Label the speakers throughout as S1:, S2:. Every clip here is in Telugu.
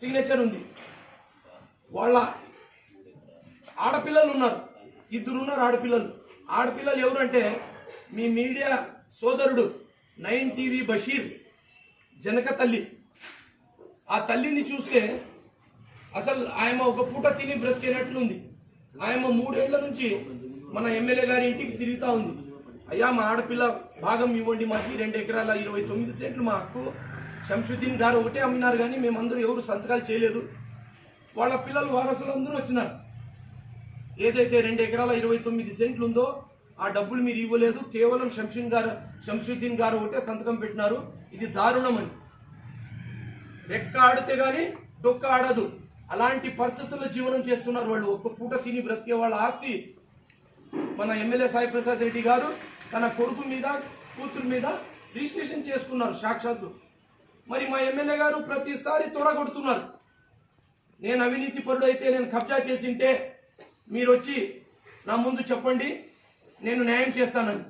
S1: సిగ్నేచర్ ఉంది. వాళ్ళ ఆడపిల్లలు ఉన్నారు. ఇద్దరు ఉన్నారు ఆడపిల్లలు ఆడపిల్లలు ఎవరంటే మీ మీడియా సోదరుడు నైన్ టీవీ బషీర్ జనక తల్లి. ఆ తల్లిని చూస్తే అసలు ఆయన ఒక పూట తిని బ్రతికేనట్లుంది. ఆయన మూడేళ్ళ నుంచి మన ఎమ్మెల్యే గారి ఇంటికి తిరుగుతూ ఉంది. అయ్యా మా ఆడపిల్ల భాగం ఇవ్వండి మాకు. రెండు ఎకరాల ఇరవై తొమ్మిది సెంట్లు మా హక్కు. శంషుద్దీన్ గారు ఒకటే అమ్మినారు కానీ మేమందరూ ఎవరు సంతకాలు చేయలేదు. వాళ్ళ పిల్లలు వారసులు అందరూ వచ్చినారు. ఏదైతే రెండు ఎకరాల ఇరవై తొమ్మిది సెంట్లు ఉందో ఆ డబ్బులు మీరు ఇవ్వలేదు. కేవలం శంషుద్ గారు శంషుద్దీన్ గారు ఒకటే సంతకం పెట్టినారు. ఇది దారుణమని రెక్క ఆడితే గాని డొక్క ఆడదు. అలాంటి పరిస్థితుల్లో జీవనం చేస్తున్నారు వాళ్ళు. ఒక్క పూట తిని బ్రతికే వాళ్ళ ఆస్తి మన ఎమ్మెల్యే సాయి ప్రసాద్ రెడ్డి గారు తన కొడుకు మీద కూతురు మీద రిజిస్ట్రేషన్ చేసుకున్నారు సాక్షాత్తు. మరి మా ఎమ్మెల్యే గారు ప్రతిసారి తొడగొడుతున్నారు. నేను అవినీతి పరుడు అయితే నేను కబ్జా చేసింటే మీరు వచ్చి నా ముందు చెప్పండి నేను న్యాయం చేస్తానని.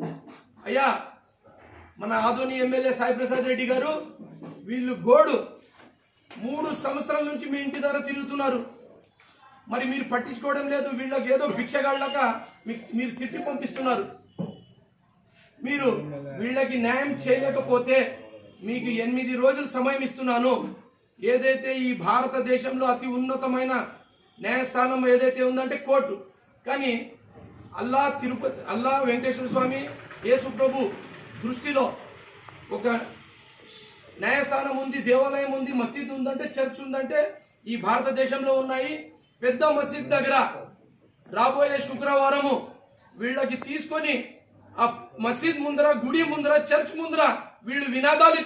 S1: అయ్యా మన ఆధోని ఎమ్మెల్యే సాయి ప్రసాద్ రెడ్డి గారు వీళ్ళు గోడు మూడు సంవత్సరాల నుంచి మీ ఇంటి దగ్గర తిరుగుతున్నారు. మరి మీరు పట్టించుకోవడం లేదు వీళ్ళకి ఏదో భిక్షగాళ్ళక మీరు తిట్టి పంపిస్తున్నారు. మీరు వీళ్ళకి న్యాయం చేయలేకపోతే మీకు ఎనిమిది రోజులు సమయం ఇస్తున్నాను. ఏదైతే ఈ భారతదేశంలో అతి ఉన్నతమైన న్యాయస్థానం ఏదైతే ఉందంటే కోర్టు. కానీ అల్లా తిరుపతి అల్లా వెంకటేశ్వర స్వామి యేసుప్రభు దృష్టిలో ఒక న్యాయస్థానం ఉంది దేవాలయం ఉంది మసీద్ ఉందంటే చర్చ్ ఉందంటే ఈ భారతదేశంలో ఉన్నాయి. పెద్ద మసీద్ దగ్గర రాబోయే శుక్రవారము వీళ్ళకి తీసుకొని ఆ మసీద్ ముందర గుడి ముందర చర్చ్ ముందర వీళ్ళు వినాదాలు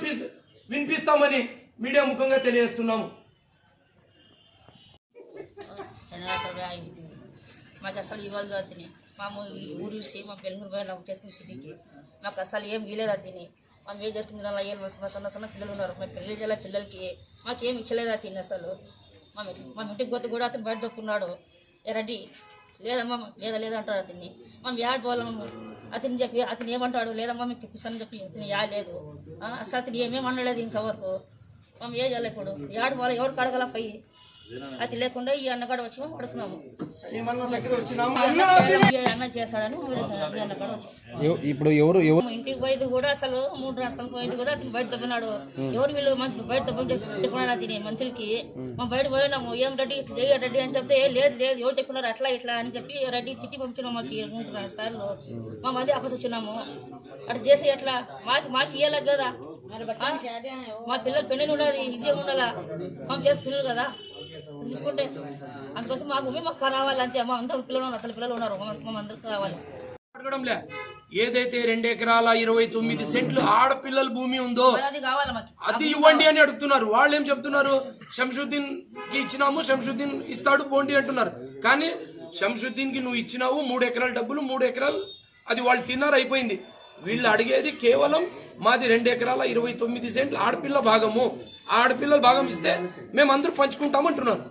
S1: వినిపిస్తామని మీడియా ముఖంగా తెలియజేస్తున్నాము.
S2: మాకు అసలు ఇవ్వాలి అతని మాము ఈ ఊరు చూసి మా పెళ్ళి పోయినా చేసుకుని తిరిగి మాకు అసలు ఏం వీలేదు తిని. మనం ఏం చేసుకుని అలా ఏం మా సన్న సన్న పిల్లలు ఉన్నారు. మా పెళ్ళి చేయాలి పిల్లలకి మాకేం ఇచ్చలేదు తిని అసలు. మా మా ఇంటికి పోతే కూడా అతను బయట దొక్కున్నాడు. ఏ రెడ్డి లేదమ్మా లేదా లేదా అంటాడు అతన్ని మేము యాడ్ పోవాలమ్మ అతని చెప్పి అతను ఏమంటాడు? లేదమ్మా మీకు ఇప్పిస్తానని చెప్పి అతను యా లేదు. అసలు అతను ఏమేమి అనలేదు ఇంతవరకు. మమ్మ ఏ చేయాలి ఇప్పుడు యాడ్ పోవాలి ఎవరు కడగల పోయి? అది లేకుండా ఈ అన్నకాడ వచ్చి మేము పడుతున్నాము అన్న చేశాడని ఈ అన్నకాడ
S3: ఇప్పుడు ఎవరు ఎవరు
S2: ఇంటికి పోయేది కూడా అసలు మూడు రాష్ట్రాలు పోయేది కూడా అతను బయట తప్పినాడు ఎవరు వీళ్ళు మనకి బయట తప్పి చెప్పినాడు తిని మనుషులకి. మనం బయట పోయినాము. ఏం రెడ్డి ఇట్లా చేయ రెడ్డి అని చెప్తే "ఏ, లేదు లేదు ఎవరు చెప్పినారు అట్లా ఇట్లా అని చెప్పి రెడ్డి తిట్టి పంపించినాం మాకు మూడు నాలుగు సార్లు. మా మంది అప్పసి వచ్చినాము. అట్లా చేసి ఎట్లా? మాకు మాకు ఇయ్యాలి కదా? మా పిల్లలు పెళ్ళి ఉండాలి ఇది ఉండాలా? మనం చేసి పిల్లలు కదా. తీసుకుంటే అందుకోసం మా భూమి మాకు కావాలి అంతే మా అందరం పిల్లలు అతని పిల్లలు ఉన్నారు మా- అందరికి కావాలి.
S1: ఏదైతే రెండు ఎకరాల ఇరవై తొమ్మిది సెంట్లు ఆడపిల్లల భూమి ఉందో
S2: అది
S1: ఇవ్వండి అని అడుగుతున్నారు. వాళ్ళు ఏం చెప్తున్నారు? శంషుద్దీన్కి ఇచ్చినాము శంషుద్దీన్ ఇస్తాడు పోండి అంటున్నారు. కానీ శంషుద్దీన్కి నువ్వు ఇచ్చినావు మూడు ఎకరాల డబ్బులు మూడు ఎకరాలు అది వాళ్ళు తిన్నారు అయిపోయింది. వీళ్ళు అడిగేది కేవలం మాది రెండు ఎకరాల ఇరవై తొమ్మిది సెంట్లు ఆడపిల్ల భాగము. ఆడపిల్లల భాగం ఇస్తే మేము అందరూ పంచుకుంటామంటున్నారు.